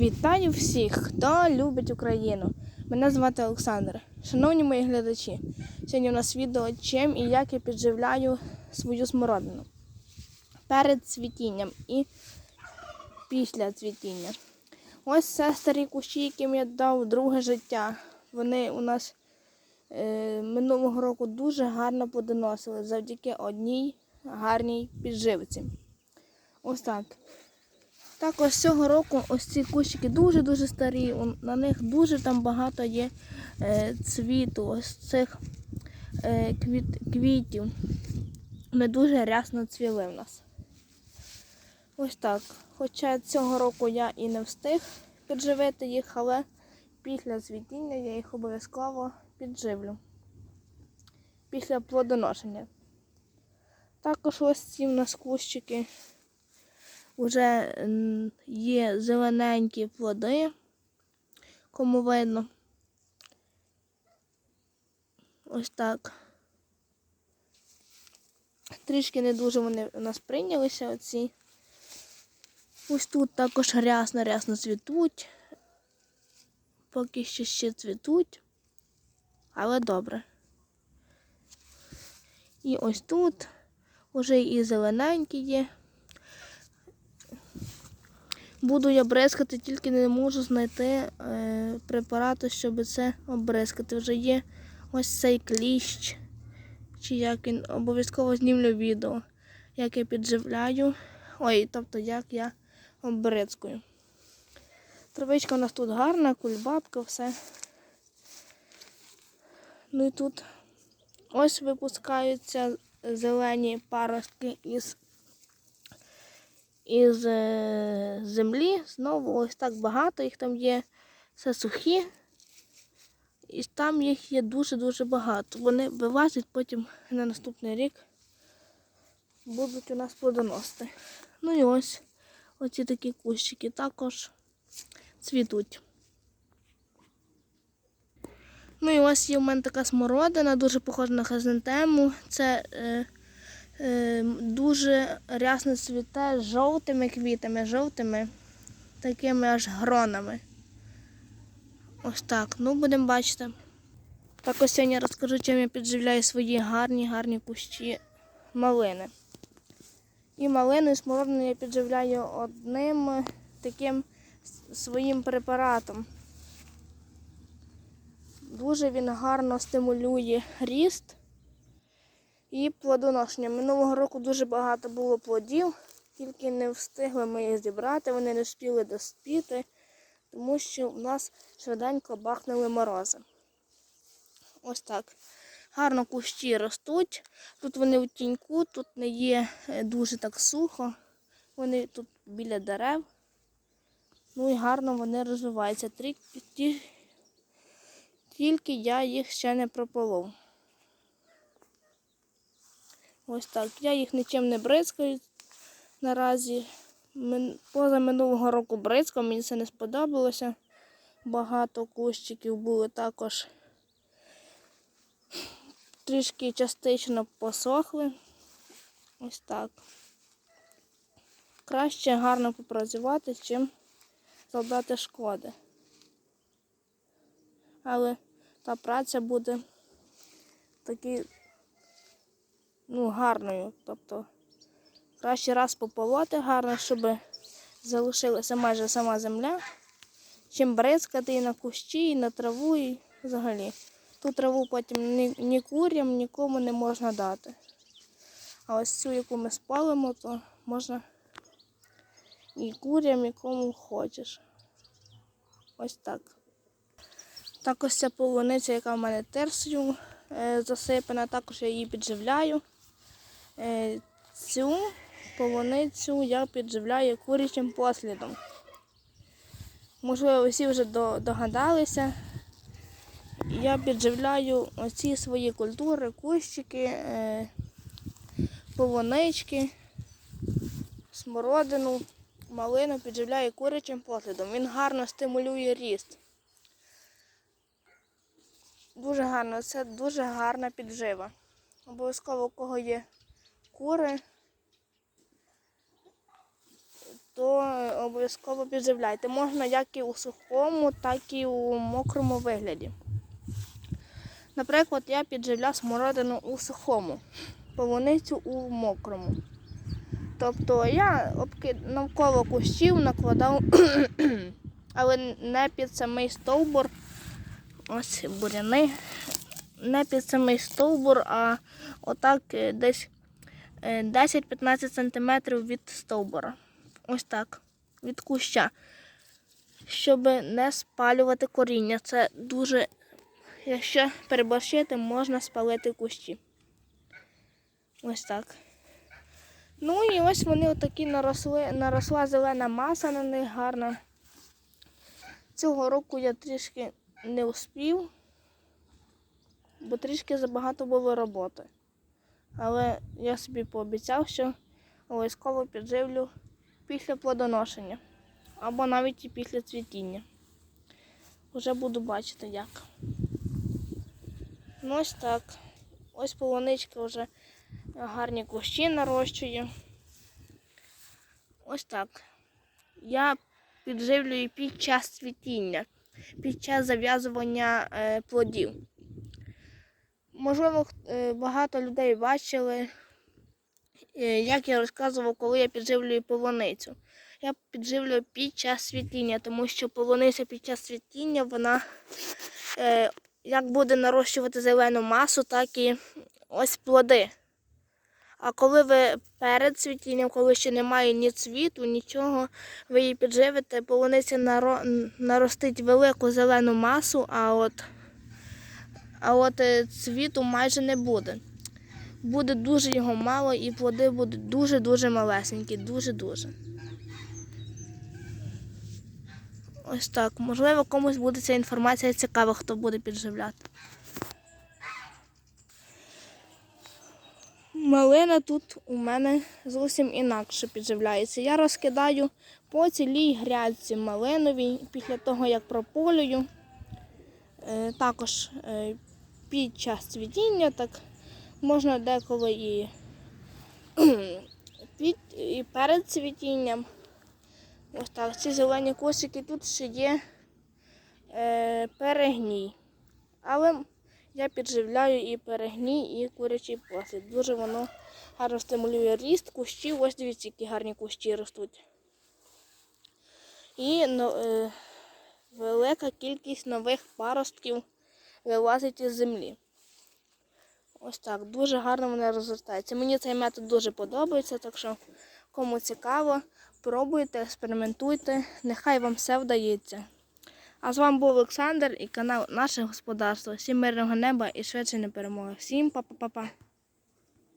Вітаю всіх, хто любить Україну. Мене звати Олександр. Шановні мої глядачі, сьогодні у нас відео, чим і як я підживляю свою смородину перед цвітінням і після цвітіння. Ось це старі кущі, яким я дав друге життя. Вони у нас е, минулого року дуже гарно подоносили завдяки одній гарній підживці. Ось так. Також цього року ось ці кущики дуже-дуже старі. На них дуже там багато є е, цвіту, ось цих е, квіт, квітів. Вони дуже рясно цвіли в нас. Ось так. Хоча цього року я і не встиг підживити їх, але після цвітіння я їх обов'язково підживлю. Після плодоношення. Також ось ці в нас кущики вже є зелененькі плоди, кому видно. Ось так. Трішки не дуже вони у нас прийнялися оці. Ось тут також рясно-рясно цвітуть. Поки що ще цвітуть, але добре. І ось тут вже і зелененькі є. Буду я бризкати, тільки не можу знайти е, препарати, щоб це обризкати. Вже є ось цей кліщ. Чи як він обов'язково знімлю відео, як я підживляю. Ой, тобто як я обризкую. Травичка у нас тут гарна, кульбабка, все. Ну і тут ось випускаються зелені паростки із із е, землі. Знову ось так багато, їх там є все сухі. І там їх є дуже-дуже багато. Вони вилазять потім на наступний рік будуть у нас плодоносити. Ну і ось оці такі кущики також цвітуть. Ну і ось є в мене така смородина, дуже похожа на хризантему. Це е, дуже рясно цвіте жовтими квітами, жовтими, такими аж гронами. Ось так. Ну, будемо бачити. Також сьогодні я розкажу, чим я підживляю свої гарні, гарні кущі малини. І малину і смородину я підживляю одним таким своїм препаратом. Дуже він гарно стимулює ріст і плодоношення. Минулого року дуже багато було плодів, тільки не встигли ми їх зібрати, вони не встигли доспіти, тому що в нас швиденько бахнули морози. Ось так. Гарно кущі ростуть. Тут вони в тіньку, тут не є е, дуже так сухо. Вони тут біля дерев. Ну і гарно вони розвиваються. Тільки я їх ще не прополов. Ось так. Я їх нічим не бризкаю наразі. Поза минулого року бризкав, мені це не сподобалося. Багато кущиків було також трішки частично посохли. Ось так. Краще гарно попрацювати, чим завдати шкоди. Але та праця буде таки ну, гарною. Тобто краще раз пополоти гарно, щоб залишилася майже сама земля, чим бризкати і на кущі, і на траву, і взагалі. Ту траву потім ні, ні курям, нікому не можна дати. А ось цю, яку ми спалимо, то можна і курям, і кому хочеш. Ось так. Так ось ця полуниця, яка в мене терсою е, засипана, також я її підживляю. Е, цю полуницю я підживляю курячим послідом. Можливо, всі вже догадалися. Я підживляю оці свої культури, кущики, е, полунички, смородину, малину підживляю курячим послідом. Він гарно стимулює ріст. Дуже гарно, це дуже гарна піджива. Обов'язково у кого є кури, то обов'язково підживляйте. Можна як і у сухому, так і у мокрому вигляді. Наприклад, я підживляв смородину у сухому, полуницю у мокрому. Тобто я навколо кущів накладав, але не під самий стовбур. Ось буряни. Не під самий стовбур, а отак е, десь 10-15 см від стовбура. Ось так. Від куща. Щоб не спалювати коріння. Це дуже, якщо переборщити, можна спалити кущі. Ось так. Ну і ось вони отакі наросли, наросла зелена маса на них гарна. Цього року я трішки не успів, бо трішки забагато було роботи. Але я собі пообіцяв, що обов'язково підживлю після плодоношення або навіть і після цвітіння. Уже буду бачити як. Ну ось так. Ось полуничка вже гарні кущі нарощує. Ось так. Я підживлюю під час цвітіння, під час зав'язування е, плодів. Можливо, е, багато людей бачили, е, як я розказував, коли я підживлюю полуницю. Я підживлюю під час цвітіння, тому що полуниця під час цвітіння вона е, як буде нарощувати зелену масу, так і ось плоди. А коли ви перед цвітінням, коли ще немає ні цвіту, нічого, ви її підживите, полуниця наростить велику зелену масу, а от, а от е, цвіту майже не буде. Буде дуже його мало і плоди будуть дуже-дуже малесенькі, дуже-дуже. Ось так. Можливо, комусь буде ця інформація цікава, хто буде підживляти. Малина тут у мене зовсім інакше підживляється. Я розкидаю по цілій грядці малиновій після того, як прополюю. Е, також е, під час цвітіння, так можна деколи і, під, і перед цвітінням. Ось так, ці зелені косики тут ще є е, перегній. Але я підживляю і перегній, і курячий послід. Дуже воно гарно стимулює ріст кущів. Ось дивіться, які гарні кущі ростуть. І ну, е, велика кількість нових паростків вилазить із землі. Ось так, дуже гарно вони розростаються. Мені цей метод дуже подобається, так що кому цікаво, пробуйте, експериментуйте, нехай вам все вдається. А з вами був Олександр і канал Наше Господарство. Всім мирного неба і швидше не перемоги. Всім па-па-па-па.